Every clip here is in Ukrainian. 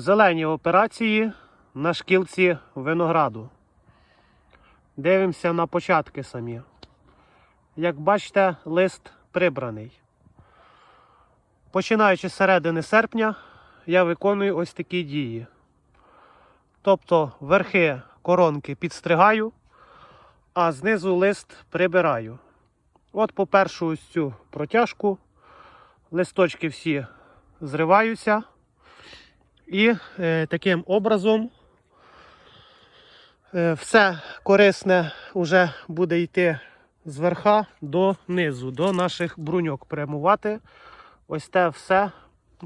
Зелені операції на шкілці винограду. Дивимося на початки самі. Як бачите, лист прибраний. Починаючи з середини серпня, я виконую ось такі дії. Тобто верхи коронки підстригаю, а знизу лист прибираю. От по першу ось цю протяжку листочки всі зриваються. І е, таким образом е, все корисне вже буде йти з верха до низу, до наших бруньок прямувати. Ось те все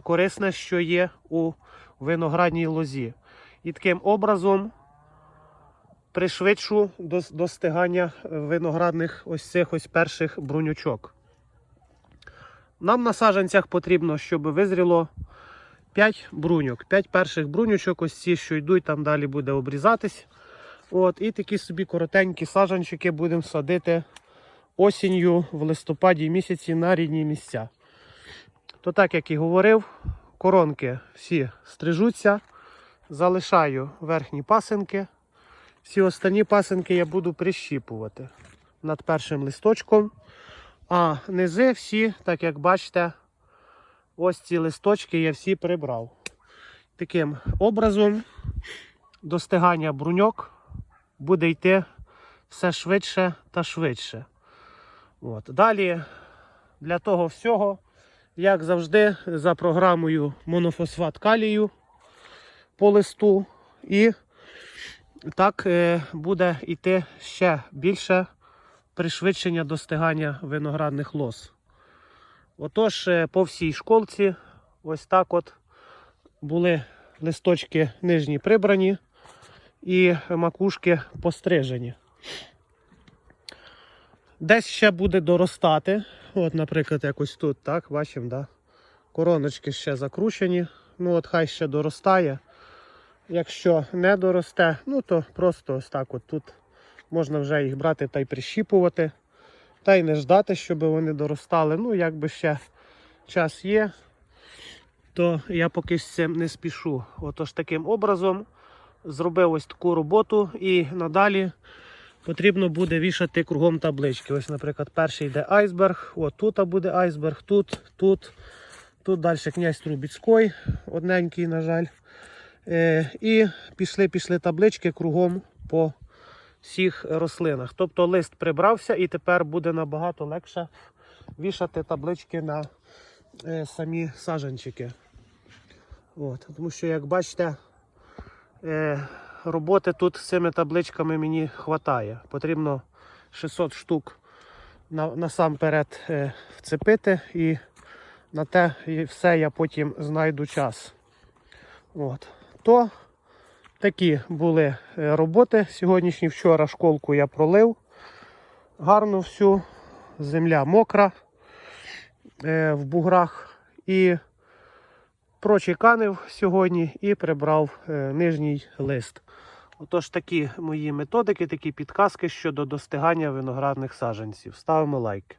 корисне, що є у виноградній лозі. І таким образом пришвидшу дос- достигання виноградних ось цих ось перших брунючок. Нам на саджанцях потрібно, щоб визріло 5 бруньок. 5 перших брунючок, ось ці, що йдуть, там далі буде обрізатись. От, і такі собі коротенькі саджанчики будемо садити осінню в листопаді місяці на рідні місця. То так як і говорив, коронки всі стрижуться, залишаю верхні пасинки. Всі останні пасинки я буду прищіпувати над першим листочком. А низи всі, так як бачите, ось ці листочки я всі прибрав. Таким образом достигання бруньок буде йти все швидше та швидше. От. Далі для того всього, як завжди, за програмою монофосфат калію по листу. І так е, буде йти ще більше пришвидшення достигання виноградних лоз. Отож, е, по всій школці ось так от були листочки нижні прибрані і макушки пострижені. Десь ще буде доростати. От, наприклад, якось тут, так, бачимо, да? короночки ще закручені. Ну, от хай ще доростає. Якщо не доросте, ну то просто ось так от тут можна вже їх брати та й прищіпувати. Та й не ждати, щоб вони доростали. Ну, якби ще час є, то я поки з цим не спішу. Отож таким образом зробив ось таку роботу і надалі потрібно буде вішати кругом таблички. Ось, наприклад, перший йде айсберг, от тут буде айсберг, тут, тут, тут далі князь Трубіцький, одненький, на жаль. Е, і пішли, пішли таблички кругом по всіх рослинах. Тобто лист прибрався і тепер буде набагато легше вішати таблички на е, самі саджанчики. От, тому що, як бачите, е, роботи тут з цими табличками мені вистачає. Потрібно 600 штук на, насамперед е, вцепити і на те і все я потім знайду час. От. То такі були е, роботи. Сьогоднішні вчора школку я пролив. Гарно всю. Земля мокра е, в буграх. І прочеканив сьогодні і прибрав е, нижній лист. Отож, такі мої методики, такі підказки щодо достигання виноградних саджанців. Ставимо лайк.